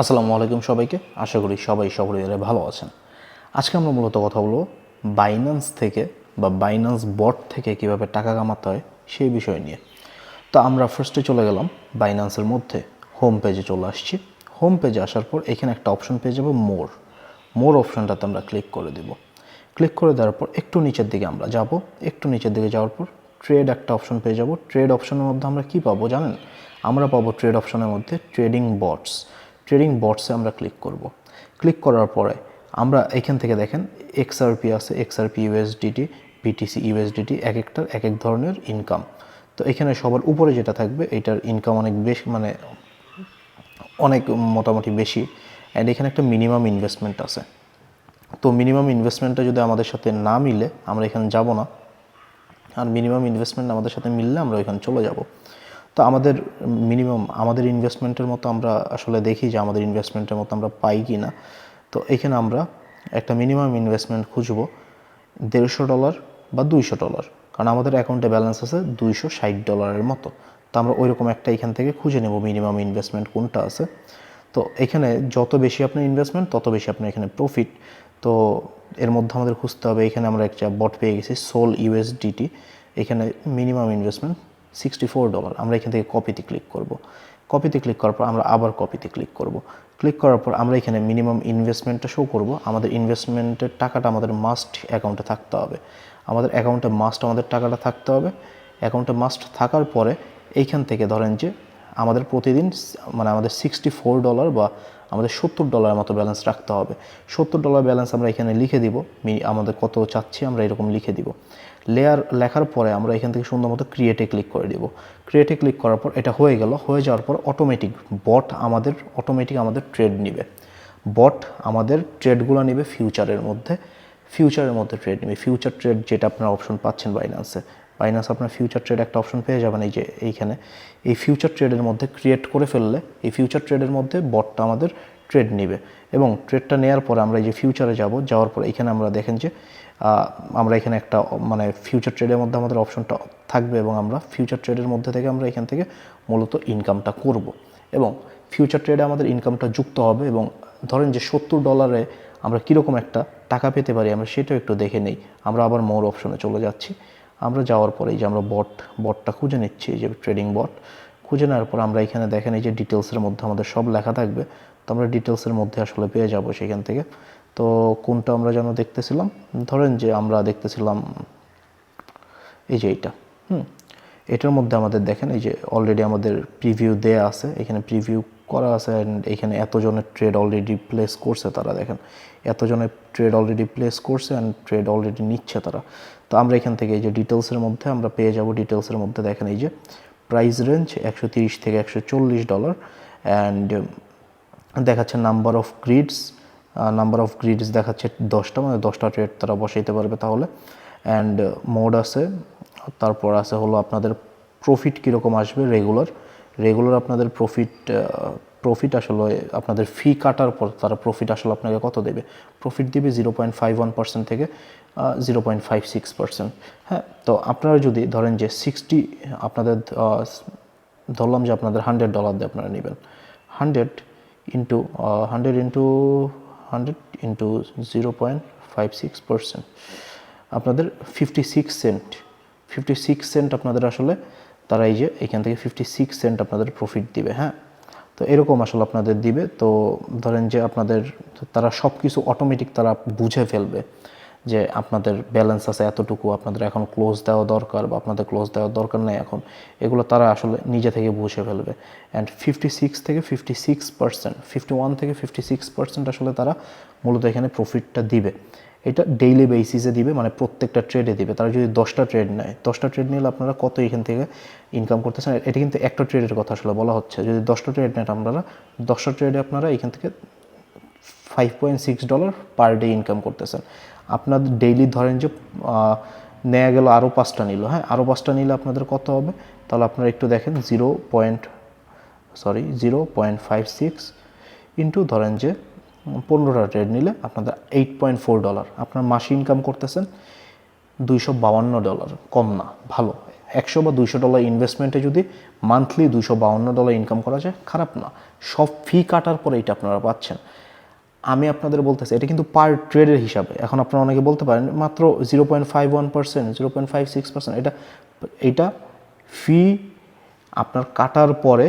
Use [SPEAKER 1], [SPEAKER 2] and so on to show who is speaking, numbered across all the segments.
[SPEAKER 1] আসসালামু আলাইকুম সবাইকে। আশা করি সবাই সকলে ভালো আছেন। আজকে আমরা মূলত কথা বলব বাইন্যান্স থেকে বা বাইন্যান্স বট থেকে কীভাবে টাকা কামাতে হয় সেই বিষয় নিয়ে। তো আমরা ফার্স্টে চলে গেলাম বাইন্যান্সের মধ্যে। হোম পেজে চলে আসছি। হোম পেজে আসার পর এখানে একটা অপশন পেয়ে যাব মোর মোর অপশনটাতে আমরা ক্লিক করে দিব। ক্লিক করে দেওয়ার পর একটু নিচের দিকে আমরা যাব। একটু নিচের দিকে যাওয়ার পর ট্রেড একটা অপশন পেয়ে যাব। ট্রেড অপশনের মধ্যে আমরা কি পাবো জানেন? আমরা পাবো ট্রেড অপশনের মধ্যে ট্রেডিং বটস ট্রেডিং বটসে আমরা ক্লিক করব। ক্লিক করার পরে আমরা এখান থেকে দেখেন এক্সআরপি আছে এক্সআরপি ইউএসডিটি বিটিসি ইউএসডিটি এক একটার এক এক ধরনের ইনকাম তো এখানে সবার উপরে যেটা থাকবে, এটার ইনকাম অনেক বেশি মানে অনেক মোটামুটি বেশি। অ্যান্ড এখানে একটা মিনিমাম ইনভেস্টমেন্ট আছে। তো মিনিমাম ইনভেস্টমেন্টটা যদি আমাদের সাথে না মিলে, আমরা এখানে যাব না। আর মিনিমাম ইনভেস্টমেন্ট আমাদের সাথে মিললে আমরা ওইখানে চলে যাব। তো আমাদের মিনিমাম আমাদের ইনভেস্টমেন্টের মতো আমরা আসলে দেখি যে আমাদের ইনভেস্টমেন্টের মতো আমরা পাই কি না তো এখানে আমরা একটা মিনিমাম ইনভেস্টমেন্ট খুঁজবো দেড়শো ডলার বা দুইশো ডলার কারণ আমাদের অ্যাকাউন্টে ব্যালেন্স আছে দুইশো ষাট ডলারের মতো। তো আমরা ওইরকম একটা এখান থেকে খুঁজে নেব মিনিমাম ইনভেস্টমেন্ট কোনটা আছে। তো এখানে যত বেশি আপনার ইনভেস্টমেন্ট তত বেশি আপনার এখানে প্রফিট তো এর মধ্যে আমাদের খুঁজতে হবে, এখানে আমরা একটা বট পেয়ে গেছি সোল ইউএসডিটি এখানে minimum investment sixty four dollar আমরা এখান থেকে কপিতে ক্লিক করব। কপিতে ক্লিক করার পর আমরা আবার কপিতে ক্লিক করব। ক্লিক করার পর আমরা এখানে মিনিমাম ইনভেস্টমেন্টটা শো করব। আমাদের ইনভেস্টমেন্টের টাকাটা আমাদের মাস্ট অ্যাকাউন্টে থাকতে হবে। আমাদের অ্যাকাউন্টে মাস্ট আমাদের টাকাটা থাকতে হবে। অ্যাকাউন্টে মাস্ট থাকার পরে এইখান থেকে ধরেন যে আমাদের প্রতিদিন মানে আমাদের সিক্সটি ফোর ডলার বা আমাদের সত্তর ডলারের মতো ব্যালেন্স রাখতে হবে। সত্তর ডলার ব্যালেন্স আমরা এখানে লিখে দিব আমাদের কত চাচ্ছি আমরা এরকম লিখে দিব। লেয়ার লেখার পরে আমরা এখান থেকে সুন্দর মতো ক্রিয়েটে ক্লিক করে দিব। ক্রিয়েটে ক্লিক করার পর এটা হয়ে গেল, হয়ে যাওয়ার পর অটোমেটিক বট আমাদের অটোমেটিক আমাদের ট্রেড নিবে। বট আমাদের ট্রেডগুলো নেবে ফিউচারের মধ্যে ফিউচারের মধ্যে ট্রেড নেবে। ফিউচার ট্রেড যেটা আপনার অপশন পাচ্ছেন বাইন্যান্সে বাইন্যান্স আপনার ফিউচার ট্রেড একটা অপশন পেয়ে যাবেন এই যে এইখানে। এই ফিউচার ট্রেডের মধ্যে ক্রিয়েট করে ফেললে, এই ফিউচার ট্রেডের মধ্যে বটটা আমাদের ট্রেড নেবে। এবং ট্রেডটা নেওয়ার পরে আমরা এই যে ফিউচারে যাব, যাওয়ার পরে এখানে আমরা দেখেন যে আমরা এখানে একটা মানে ফিউচার ট্রেডের মধ্যে আমাদের অপশনটা থাকবে এবং আমরা ফিউচার ট্রেডের মধ্যে থেকে আমরা এখান থেকে মূলত ইনকামটা করব। এবং ফিউচার ট্রেডে আমাদের ইনকামটা যুক্ত হবে এবং ধরেন যে সত্তর ডলারে আমরা কীরকম একটা টাকা পেতে পারি, আমরা সেটাও একটু দেখে নেই। আমরা আবার মোর অপশনে চলে যাচ্ছি। আমরা যাওয়ার পরে এই যে আমরা বট বটটা খুঁজে নিচ্ছি, এই যে ট্রেডিং বট খুঁজে নেওয়ার পর আমরা এখানে দেখেন এই যে ডিটেলসের মধ্যে আমাদের সব লেখা থাকবে। তো আমরা ডিটেলসের মধ্যে আসলে পেয়ে যাব সেখান থেকে। তো কোনটা আমরা যেন দেখতেছিলাম? ধরেন যে আমরা দেখতেছিলাম এই যে এইটা, হুম? এটার মধ্যে আমাদের দেখেন, এই যে অলরেডি আমাদের প্রিভিউ দেয়া আছে, এখানে প্রিভিউ করা আছে অ্যান্ড এখানে এতজনের ট্রেড অলরেডি প্লেস করছে তারা, দেখেন। এতজনের ট্রেড অলরেডি প্লেস করছে অ্যান্ড ট্রেড অলরেডি নিচ্ছে তারা। তো আমরা এখান থেকে এই যে ডিটেলসের মধ্যে আমরা পেয়ে যাব ডিটেলসের মধ্যে, দেখেন এই যে প্রাইস রেঞ্জ একশো থেকে একশো চল্লিশ ডলার অ্যান্ড দেখাচ্ছে number of grids number of grids দেখাচ্ছে দশটা মানে দশটা ট্রেড তারা বসাইতে পারবে তাহলে। অ্যান্ড মোড আছে তারপর আছে হলো আপনাদের প্রফিট কীরকম আসবে রেগুলার রেগুলার আপনাদের প্রফিট প্রফিট আসলে আপনাদের ফি কাটার পর তারা প্রফিট আসলে আপনাকে কত দেবে? প্রফিট দিবে zero point five one percent থেকে zero point five six percent হ্যাঁ তো আপনারা যদি ধরেন যে সিক্সটি আপনাদের ধরলাম যে আপনাদের হান্ড্রেড ডলার দিয়ে আপনারা নেবেন। Hundred into hundred into hundred into zero point five six percent আপনাদের fifty six cent fifty six cent আপনাদের আসলে তারা এই যে এখান থেকে ফিফটি সিক্স সেন্ট আপনাদের প্রফিট দিবে হ্যাঁ? তো এরকম আসলে আপনাদের দিবে। তো ধরেন যে আপনাদের তারা সব কিছু অটোমেটিক তারা বুঝে ফেলবে যে আপনাদের ব্যালেন্স আছে এতটুকু, আপনাদের এখন ক্লোজ দেওয়া দরকার বা আপনাদের ক্লোজ দেওয়ার দরকার নেই এখন। এগুলো তারা আসলে নিজে থেকে বুঝে ফেলবে। অ্যান্ড ফিফটি সিক্স থেকে fifty six percent fifty one থেকে ফিফটি সিক্স পার্সেন্ট আসলে তারা মূলত এখানে প্রফিটটা দিবে। এটা ডেইলি বেসিসে দিবে মানে প্রত্যেকটা ট্রেডে দিবে। তারা যদি দশটা ট্রেড নেয়, দশটা ট্রেড নিলে আপনারা কত এখান থেকে ইনকাম করতেছেন? এটা কিন্তু একটা ট্রেডের কথা আসলে বলা হচ্ছে। যদি দশটা ট্রেড নেন আপনারা, দশটা ট্রেডে আপনারা এখান থেকে five point six dollar per day income করতেছেন। আপনার ডেইলি ধরেন যে নেওয়া গেল আরও পাঁচটা নিল হ্যাঁ? আরও পাঁচটা নিলে আপনাদের কত হবে? তাহলে আপনারা একটু দেখেন zero point sorry zero point five six into ধরেন যে পনেরোটা ট্রেড নিলে আপনাদের এইট পয়েন্ট ফোর ডলার আপনার মাসে ইনকাম করতেছেন দুইশো বাউান্ন ডলার কম না, ভালো। একশো বা দুইশো ডলার ইনভেস্টমেন্টে যদি মান্থলি দুইশো বাউন্ন ডলার ইনকাম করা যায়, খারাপ না। সব ফি কাটার পরে এটা আপনারা পাচ্ছেন। আমি আপনাদের বলতেছি, এটা কিন্তু পার ট্রেডের হিসাবে। এখন আপনারা অনেকে বলতে পারেন, মাত্র zero point five one percent zero point five six percent এটা এটা ফি আপনার কাটার পরে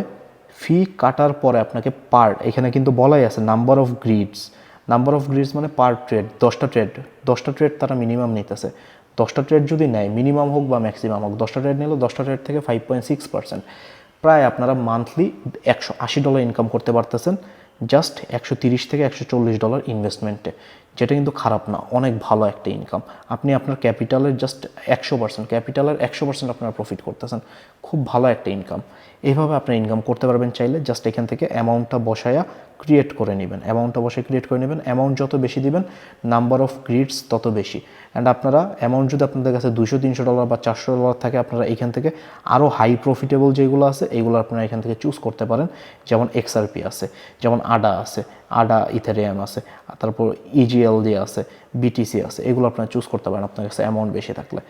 [SPEAKER 1] ফি কাটার পরে আপনাকে পার এখানে কিন্তু বলাই আছে number of grids number of grids মানে পার ট্রেড দশটা ট্রেড দশটা ট্রেড তারা মিনিমাম নিতেছে। দশটা ট্রেড যদি নেয় মিনিমাম হোক বা ম্যাক্সিমাম হোক, দশটা ট্রেড নিলে দশটা ট্রেড থেকে ফাইভ পয়েন্ট সিক্স পার্সেন্ট প্রায় আপনারা মান্থলি একশো আশি ডলার ইনকাম করতে পারতেছেন জাস্ট একশো তিরিশ থেকে একশো চল্লিশ ডলার ইনভেস্টমেন্টে যেটা কিন্তু খারাপ না, অনেক ভালো একটা ইনকাম আপনি আপনার ক্যাপিটালের জাস্ট একশো পার্সেন্ট ক্যাপিটালের একশো পার্সেন্ট আপনারা প্রফিট করতেছেন, খুব ভালো একটা ইনকাম এইভাবে আপনি ইনকাম করতে পারবেন চাইলে জাস্ট এখান থেকে অ্যামাউন্টটা বসায়া ক্রিয়েট করে নেবেন। অ্যামাউন্টটা বসে ক্রিয়েট করে নেবেন অ্যামাউন্ট যত বেশি দিবেন নাম্বার অফ গ্রিডস তত বেশি। অ্যান্ড আপনারা অ্যামাউন্ট যদি আপনাদের কাছে দুশো তিনশো ডলার বা চারশো ডলার থাকে, আপনারা এখান থেকে আরও হাই প্রফিটেবল যেগুলো আছে, এগুলো আপনারা এখান থেকে চুজ করতে পারেন। যেমন এক্সআরপি আছে, যেমন আডা আছে আডা, ইথেরিয়াম আছে তারপর E ইজিএলডি আছে বিটিসি আছে, এগুলো আপনারা চুজ করতে পারেন আপনার কাছে অ্যামাউন্ট বেশি থাকলে।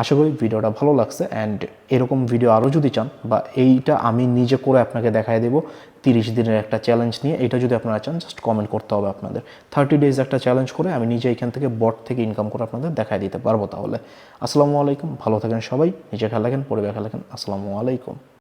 [SPEAKER 1] আশা করি ভিডিওটা ভালো লাগছে অ্যান্ড এরকম ভিডিও আরও যদি চান বা এইটা আমি নিজে করে আপনাকে দেখায় দেবো তিরিশ দিনের একটা চ্যালেঞ্জ নিয়ে, এটা যদি আপনারা চান জাস্ট কমেন্ট করতে হবে আপনাদের। থার্টি ডেজ একটা চ্যালেঞ্জ করে আমি নিজে এখান থেকে বট থেকে ইনকাম করে আপনাদের দেখায় দিতে পারব তাহলে। আসসালামু আলাইকুম, ভালো থাকেন সবাই, নিজে খেয়াল রাখেন, পরিবার খেয়াল রাখেন, আসসালামু আলাইকুম।